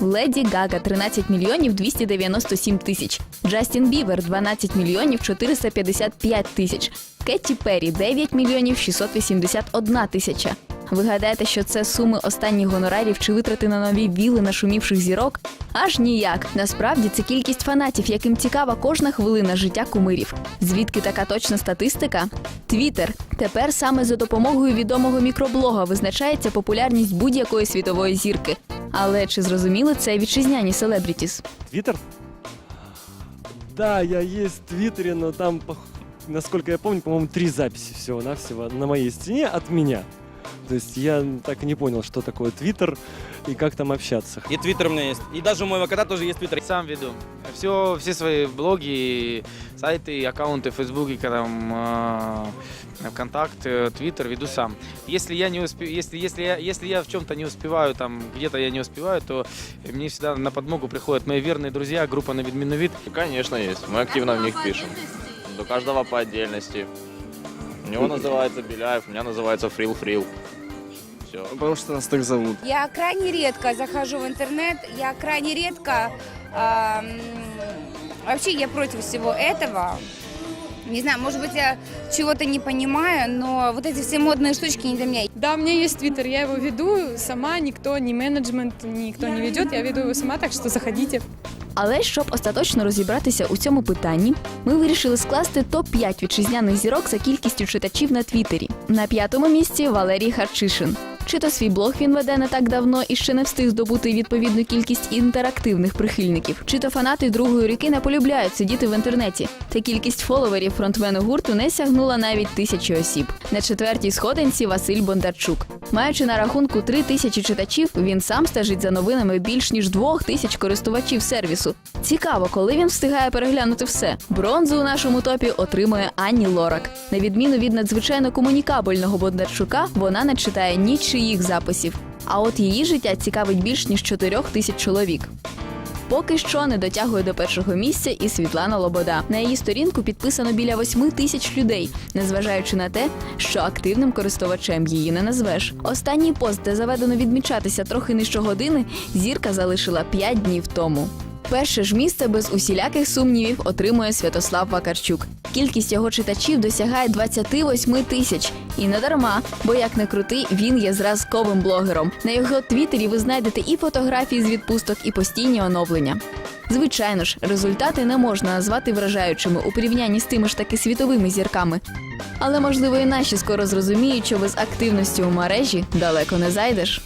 Леді Гага 13 мільйонів 297 тисяч, Джастін Бівер 12 мільйонів 455 тисяч, Кетті Перрі 9 мільйонів 681 тисяча. Ви гадаєте, що це суми останніх гонорарів чи витрати на нові віли нашумівших зірок? Аж ніяк. Насправді це кількість фанатів, яким цікава кожна хвилина життя кумирів. Звідки така точна статистика? Твіттер. Тепер саме за допомогою відомого мікроблога визначається популярність будь-якої світової зірки. Але чи зрозуміли це вітчизняні селебрітіс? Твиттер? Да, я есть в Твиттере, но там, пох- насколько я помню, по-моему, три записи всего-навсего на моей стене от меня. То есть я так и не понял, что такое Твиттер и как там общаться. И твиттер у меня есть. И даже у моего кота тоже есть твиттер. Сам веду. Все, все свои блоги, сайты, аккаунты в Фейсбуке, там, э, ВКонтакт, Твиттер веду сам. Если я не успею, если, если, я, если я в чем-то не успеваю, там, где-то я не успеваю, то мне всегда на подмогу приходят мои верные друзья, группа на Видмин вид. Конечно, есть. Мы активно в них пишем. До каждого по отдельности. У него называется Беляев, у меня называется Фрил Фрил. Все. Потому что нас так зовут. Я крайне редко захожу в интернет, я крайне редко... ам, вообще я против всего этого. Не знаю, может быть, я чего-то не понимаю, но вот эти все модные штучки не для меня. Да, у меня есть твиттер, я его веду сама, никто, ни менеджмент, никто не ведет, я веду его сама, так что заходите. Але щоб остаточно розібратися у цьому питанні, ми вирішили скласти топ 5 вітчизняних зірок за кількістю читачів на Твіттері. На п'ятому місці Валерій Харчишин. Чи то свій блог він веде не так давно і ще не встиг здобути відповідну кількість інтерактивних прихильників, чи то фанати другої ріки не полюбляють сидіти в інтернеті. Та кількість фоловерів фронтмену гурту не сягнула навіть тисячі осіб. На четвертій сходинці Василь Бондарчук. Маючи на рахунку три тисячі читачів, він сам стежить за новинами більш ніж двох тисяч користувачів сервісу. Цікаво, коли він встигає переглянути все. Бронзу у нашому топі отримує Ані Лорак. На відміну від надзвичайно комунікабельного Бондарчука, вона не читає нічиїх записів. А от її життя цікавить більш ніж чотирьох тисяч чоловік. Поки що не дотягує до першого місця і Світлана Лобода. На її сторінку підписано біля восьми тисяч людей, незважаючи на те, що активним користувачем її не назвеш. Останній пост, де заведено відмічатися трохи нижче години, зірка залишила 5 днів тому. Перше ж місце без усіляких сумнівів отримує Святослав Вакарчук. Кількість його читачів досягає 28 тисяч. І не дарма, бо як не крути, він є зразковим блогером. На його твіттері ви знайдете і фотографії з відпусток, і постійні оновлення. Звичайно ж, результати не можна назвати вражаючими у порівнянні з тими ж таки світовими зірками. Але можливо і наші скоро зрозуміють, що без активності у мережі далеко не зайдеш.